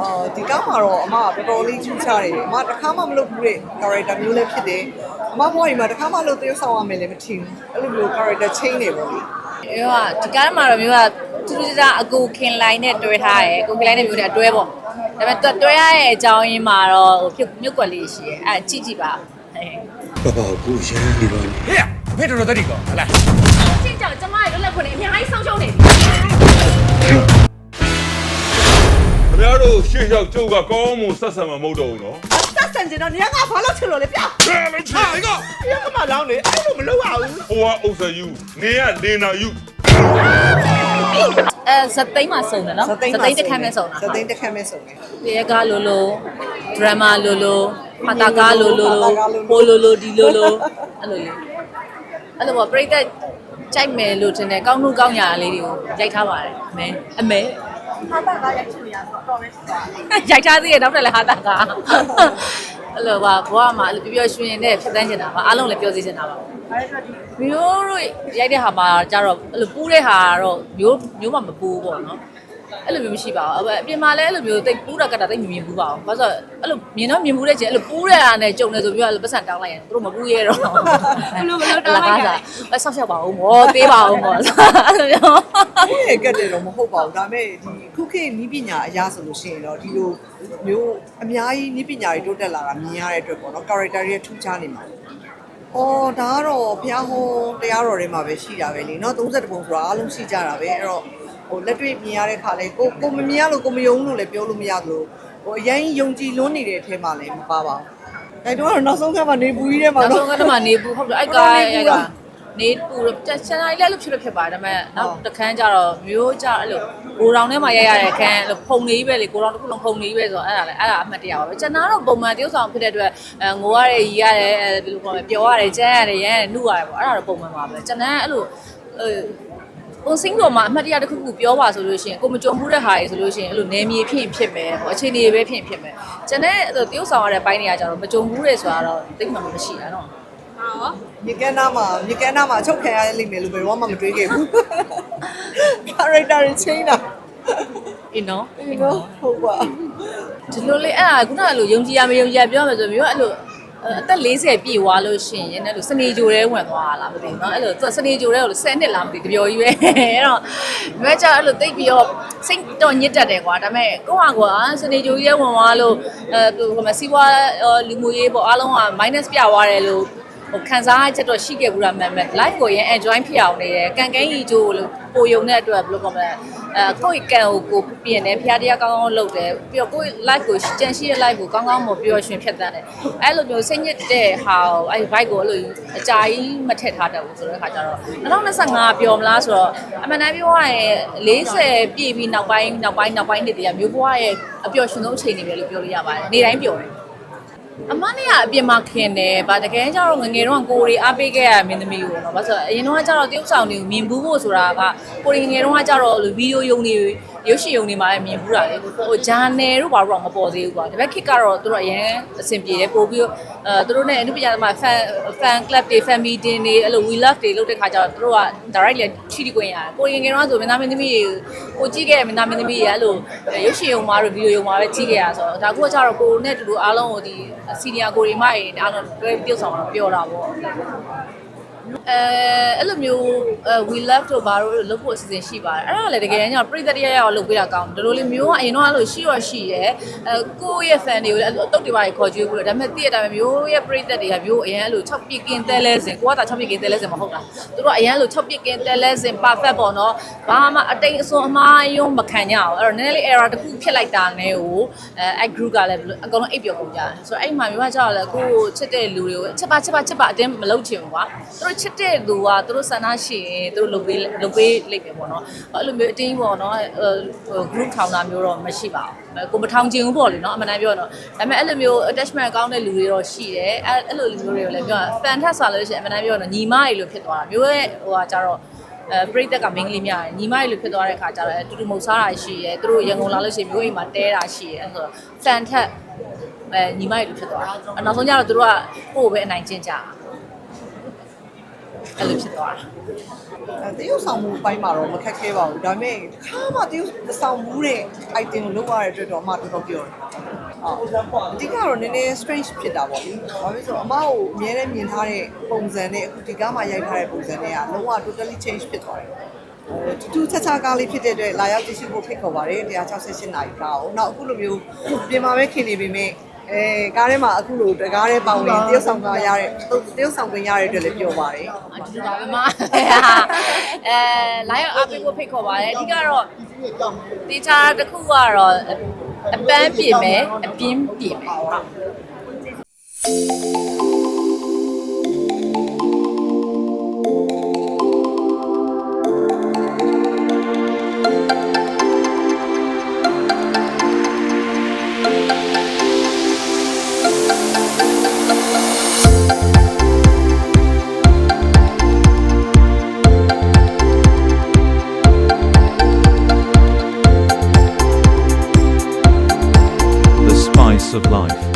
အော်ဒီကားမှာတော့အမကတော်တော်လေးချူချတယ်အမတစ်ခါမှမလုပ်ဘူးတဲ့ character မျိုးလည်းဖြစ်တယ်အမဘွားကြီးမှာတစ်ခါမှလုပ်သေးဆောင်ရမယ်လည်းမထင်ဘူးအဲ့လိုမျိုး character change နေပေါ့လေမျိုးကဒီကားမှာတော့မျိုးကတူတူကြအကူခင်လိုင်းနဲ့တွဲထားရယ်ကိုခင်လိုင်းနဲ့မျိုးနဲ့အတွဲပေါ့ဒါပေမဲ့တွဲတွဲရရဲ့အကြောင်းရင်းမှာတော့ဟိုဖြစ်မြုပ်ကွက်လေးရှိရယ်အဲကြည့်ကြည့်ပါဟဲ့ဟောကိုရမ်းနေပါလေဟေ့အဖေတော်တော်တတိကောဟလာကျင့်ကြောင်ကျမရဲ့လွတ်လပ်ခွင့်အများကြီးဆုံးရှုံးနေပြီ ခင်ဗျားတို့ရှေ့ရောက်ကျုပ်ကကောင်းမှုဆက်ဆံမှာမဟုတ်တော့ဘူးနော်တက်ဆန်ကျင်တော့နေရာကဘာလို့ချင်လို့လဲပြဘယ်လိုချင်လဲကပြကမလောင်းလေအဲ့လိုမလုပ်ရဘူးဟိုကအုပ်စယူနေရလင်နာယူအဲဇသိမ်းမှာစုံတယ်နော်ဇသိမ်းတစ်ခါမဲ့စုံတာဇသိန်းတစ်ခါမဲ့စုံတယ်ရေကားလိုလိုဒရမာလိုလိုဖတာကားလိုလိုပိုလိုလိုဒီလိုလိုအဲ့လိုလေးအဲ့လိုပေါ့ပြိတ္တကြိုက်မယ်လို့ထင်တယ်ကောင်းမှုကောင်းညာလေးတွေကိုရိုက်ထားပါတယ်အမဲအမဲ ဟာတာကရိုက်ချင်နေရဆိုတော့ပဲရှိတာရိုက်ထားသေးတယ်နောက်တယ်လည်းဟာတာကားအဲ့လိုပါဘဝမှာအဲ့လိုပျော်ပျော်ရွှင်ရွှင်နဲ့ဖြစ်သန်းနေတာပါအားလုံးလည်းပြောစီနေတာပါမျိုးတို့ရိုက်တဲ့ဟာမှာကျတော့အဲ့လိုပူးတဲ့ဟာကတော့မျိုးမျိုးမှမပူးပေါ့နော် အဲ့လိုမျိုးမရှိပါဘူးအပြင်မှာလည်းအဲ့လိုမျိုးတိတ်ပူးတာကတာတိတ်မမြင်ဘူးပါဘူးဘာလို့အဲ့လိုမြင်တော့မြင်ဘူးတဲ့ချင်းအဲ့လိုပူးတဲ့အားနဲ့ကြုံနေဆိုပြီးတော့ပတ်စံတောင်းလိုက်ရင်သူတို့မပူးရဲတော့ဘယ်လိုမလုပ်တောင်းလိုက်တာအဲဆောက်ရှောက်ပါဦးမောသေးပါဦးမောအဲ့လိုမျိုး ဘူးရေကတ်တယ်တော့မဟုတ်ပါဘူးဒါပေမဲ့ဒီခုခေတ်နီးပညာအရာဆိုလို့ရှိရင်တော့ဒီလိုမျိုးအများကြီးနီးပညာတွေတိုးတက်လာတာမြင်ရတဲ့အတွက်ပေါ့နော် character တွေထူးခြားနေမှာအော်ဒါကတော့ဘုရားဟောတရားတော်တွေမှာပဲရှိတာပဲလေเนาะ30ပုံဆိုတာအားလုံးရှိကြတာပဲအဲ့တော့ဟို လက်တွေ့မြင်ရတဲ့ခါလဲကိုကိုမမြင်ရလို့ကိုမယုံလို့လည်းပြောလို့မရသလိုဟိုအရင်ယုံကြည်လွန်းနေတဲ့အထဲမှာလည်းမပါပါဘူးအဲတော့နောက်ဆုံးကမှနေပူကြီးထဲမှာနောက်တော့ဆုံးကတော့နေဘူးဟုတ်တယ်အဲ့ကားအဲ့ကနေပူချန်နိုင်လည်းလို့ဖြစ်လို့ဖြစ်ပါတယ်ဒါပေမဲ့နောက်တစ်ခန်းကျတော့မျိုးကျအဲ့လိုကိုတောင်ထဲမှာရရတဲ့ခန်းအဲ့လိုဖုံနေကြီးပဲလေကိုတောင်တစ်ခုလုံးဖုံနေကြီးပဲဆိုတော့အဲ့ဒါလည်းအဲ့ဒါအမှတ်တရပါပဲကျွန်တော်တော့ပုံမှန်တယောက်ဆောင်ဖြစ်တဲ့အတွက်အဲငိုရတယ်ရီရတယ်အဲဘယ်လိုပြောမလဲပျော်ရတယ်ကြမ်းရတယ်ရမ်းရတယ်နှုတ်ရတယ်ပေါ့အဲ့ဒါတော့ပုံမှန်ပါပဲကျွန်တော်အဲ့လိုအဲ ပုံစင်းတော်မှာအမှတ်တရတစ်ခုခုပြောပါဆိုလို့ရှိရင်ကိုမကြုံမှုတဲ့ဟာတွေဆိုလို့ရှိရင်အဲ့လိုနေမြေဖြစ်ရင်ဖြစ်မယ်ပေါ့အခြေအနေပဲဖြစ်ရင်ဖြစ်မယ်ကျွန်တော်အဲ့လိုတယောက်ဆောင်ရတဲ့ဘိုင်းတွေကကျတော့မကြုံဘူးလေဆိုတာတော့သိမှမရှိတာနော်မြေကမ်းနားမှာမြေကမ်းနားမှာအချုပ်ခံရလိမ့်မယ်လို့ဘယ်တော့မှမတွေးခဲ့ဘူး character တွေ change တာအင်းနော်ဒီတော့ဟုတ်ပါဒီလိုလေအဲ့ဒါခုနကလိုယုံကြည်ရမယုံကြည်ရပြောမယ်ဆိုမျိုးအဲ့လို အသက်40ပြည့်သွားလို့ရှိရင်အဲ့လိုစနေကြိုတဲဝင်သွားလားမသိဘူးเนาะအဲ့လိုသူစနေကြိုတဲကို10နှစ်လားမသိတပြောကြီးပဲအဲ့တော့မြဲကြအဲ့လိုတိတ်ပြီးတော့စိတ်တော့ညစ်တတ်တယ်ကွာဒါပေမဲ့ကိုဟာကွာစနေကြိုကြီးဝင်သွားလို့အဲသူဟိုမှာစီးပွားလူမှုရေးပေါ့အားလုံးက minus ပြသွားတယ်လို့ ဟိုခံစားချက်တော့ရှိခဲ့ဘူးလားမှန်မှန် live ကိုရင် enjoy ဖြစ်အောင်နေတယ်ကန်ကန်းကြီးကျိုးလို့ပိုယုံတဲ့အတွက်ဘယ်လိုကောမလဲအဲကိုယ့်ကံကိုကိုပြင်တယ်ဖျားတရားကောင်းကောင်းလုပ်တယ်ပြီးတော့ကိုယ့် live ကိုကြံရှိတဲ့ live ကိုကောင်းကောင်းမပြောရွှင်ဖြတ်တန်းတယ်အဲ့လိုမျိုးစိတ်ညစ်တဲ့ဟာကိုအဲ့ vibe ကိုအဲ့လိုအကြာကြီးမထည့်ထားတတ်ဘူးဆိုတဲ့ခါကျတော့2025ပြောမလားဆိုတော့အမှန်တမ်းပြောရရင်40ပြည့်ပြီးနောက်ပိုင်းနောက်ပိုင်းနောက်ပိုင်းနှစ်တည်းကမျိုးဘွားရဲ့အပျော်ရွှင်ဆုံးအချိန်တွေပဲလို့ပြောလို့ရပါတယ်နေ့တိုင်းပျော်တယ် အမနဲ့ကအပြင်မှာခင်တယ်ဗာတကယ်ကျတော့ငငယ်တော့ကိုရီအားပေးခဲ့ရမင်းသမီးကိုနော်ဘာလို့ဆိုအရင်တော့ကျတော့တရုပ်ဆောင်တွေကိုမြင်ဘူးဖို့ဆိုတာကကိုရီငငယ်တော့ကျတော့ဗီဒီယိုယုံတွေ ရုပ်ရှင်ယုံတွေမှာလည်းမြင်ဘူးတာလေဟိုဂျာနယ်တို့ဘာလို့တော့မပေါ်သေးဘူးကွာဒါပေမဲ့ခစ်ကတော့သူတို့အရင်အဆင်ပြေတယ်ပို့ပြီးအဲသူတို့နဲ့အနုပညာသမား fan fan club တွေ fan meeting တွေအဲ့လို we love တွေလုပ်တဲ့ခါကျတော့သူတို့က direct လည်းထိထိခွင့်ရတယ်ကိုရီငယ်တော့ဆိုမင်းသားမင်းသမီးတွေကိုကြည့်ခဲ့မင်းသားမင်းသမီးတွေအဲ့လိုရုပ်ရှင်ယုံမှာတို့ဗီဒီယိုယုံမှာပဲကြည့်ခဲ့ရဆိုတော့ဒါကကျတော့ကိုနဲ့တူတူအားလုံးကိုဒီ senior ကိုရီမရေအားလုံးတွဲပြုတ်ဆောင်တော့ပြောတာပေါ့ အဲအဲ့လိုမျိုးအဲ we love တို့ဘာလို့လုပ်ဖို့အစီအစဉ်ရှိပါတယ်အဲ့ဒါလည်းတကယ်ညပြိတ္တရရအောင်လုပ်ပေးတာကောင်းတယ်ဒီလိုလေးမျိုးကအရင်တော့အဲ့လိုရှိတော့ရှိရဲအဲကိုယ့်ရဲ့ fan တွေကိုလည်းတုတ်တွေပါခေါ်ကြွေးဘူးလို့ဒါပေမဲ့တည့်ရတာမျိုးရဲ့ပြိတ္တတွေကမျိုးအရင်အဲ့လို6ပြစ်ကင်းတဲလဲစင်ကိုကတာ6ပြစ်ကင်းတဲလဲစင်မဟုတ်တာသူတို့ကအရင်အဲ့လို6ပြစ်ကင်းတဲလဲစင် perfect ပေါ့နော်ဘာမှအတိတ်အစွန်းအမှားယုံမခံကြအောင်အဲ့တော့နည်းနည်းလေး error တစ်ခုဖြစ်လိုက်တာနဲ့ကိုအဲအဲ့ group ကလည်းအကုန်လုံးအိပ်ပျော်ကုန်ကြတယ်ဆိုတော့အဲ့မှာမျိုးကကြောက်လဲကိုချစ်တဲ့လူတွေကိုချစ်ပါချစ်ပါချစ်ပါအတင်းမလုပ်ချင်ဘူးကွာသူတို့ချစ်တဲ့လူကသူတို့ဆန္ဒရှိရင်သူတို့လုပ်ပေးလုပ်ပေးလိမ့်မယ်ပေါ့နော်အဲ့လိုမျိုးအတင်းပေါ့နော်ဟို group ထောင်တာမျိုးတော့မရှိပါဘူးကိုမထောင်ချင်ဘူးပေါ့လေနော်အမှန်တမ်းပြောတော့ဒါပေမဲ့အဲ့လိုမျိုး attachment ကောင်းတဲ့လူတွေတော့ရှိတယ်အဲ့အဲ့လိုလူမျိုးတွေကိုလည်းပြော fan ထက်ဆိုလို့ရှိရင်အမှန်တမ်းပြောတော့ညီမတွေလို့ဖြစ်သွားတာမျိုးရဲ့ဟိုကကြတော့အဲပရိသတ်ကမင်းကလေးများတယ်ညီမတွေလို့ဖြစ်သွားတဲ့ခါကျတော့အတူတူမုတ်စားတာရှိရဲသူတို့ရန်ကုန်လာလို့ရှိရင်မျိုးအိမ်မှာတဲတာရှိရဲအဲ့ဆိုတော့ fan ထက်အဲညီမတွေလို့ဖြစ်သွားတာအနောက်ဆုံးကျတော့သူတို့ကကိုယ့်ကိုပဲအနိုင်ကျင့်ကြတာ အဲ့လိုဖြစ်သွားတာအဲတရုပ်ဆောင်မှုအပိုင်းမှာတော့မခက်ခဲပါဘူးဒါပေမဲ့တစ်ခါမှတရုပ်ဆောင်မှုတဲ့ item ကိုလုပ်ရတဲ့အတွက်တော့အမတော်တော်ပြောတယ်ဟုတ်အဓိကတော့နည်းနည်း strange ဖြစ်တာပေါ့လေဘာဖြစ်လို့ဆိုတော့အမကိုအများနဲ့မြင်ထားတဲ့ပုံစံနဲ့အခုဒီကားမှာရိုက်ထားတဲ့ပုံစံနဲ့ကလုံးဝ totally change ဖြစ်သွားတယ်အဲတူတူချာချာကားလေးဖြစ်တဲ့အတွက်လာရောက်ကြည့်ရှုဖို့ဖိတ်ခေါ်ပါတယ်168နာရီကားကိုနောက်အခုလိုမျိုးပြင်မာပဲခင်နေပေမဲ့ အဲကားထဲမှာအခုလိုတကားထဲပေါင်ရင်တရုပ်ဆောင်ကရတဲ့တရုပ်ဆောင်ခွင့်ရတဲ့အတွက်လည်းပြောပါတယ်အတူတူပါပဲမအဲလာရောက်အားပေးဖို့ဖိတ်ခေါ်ပါတယ်အဓိကတော့တေချာတစ်ခုကတော့အပန်းပြင်မယ်အပြင်းပြင်မယ်ဟုတ် of life.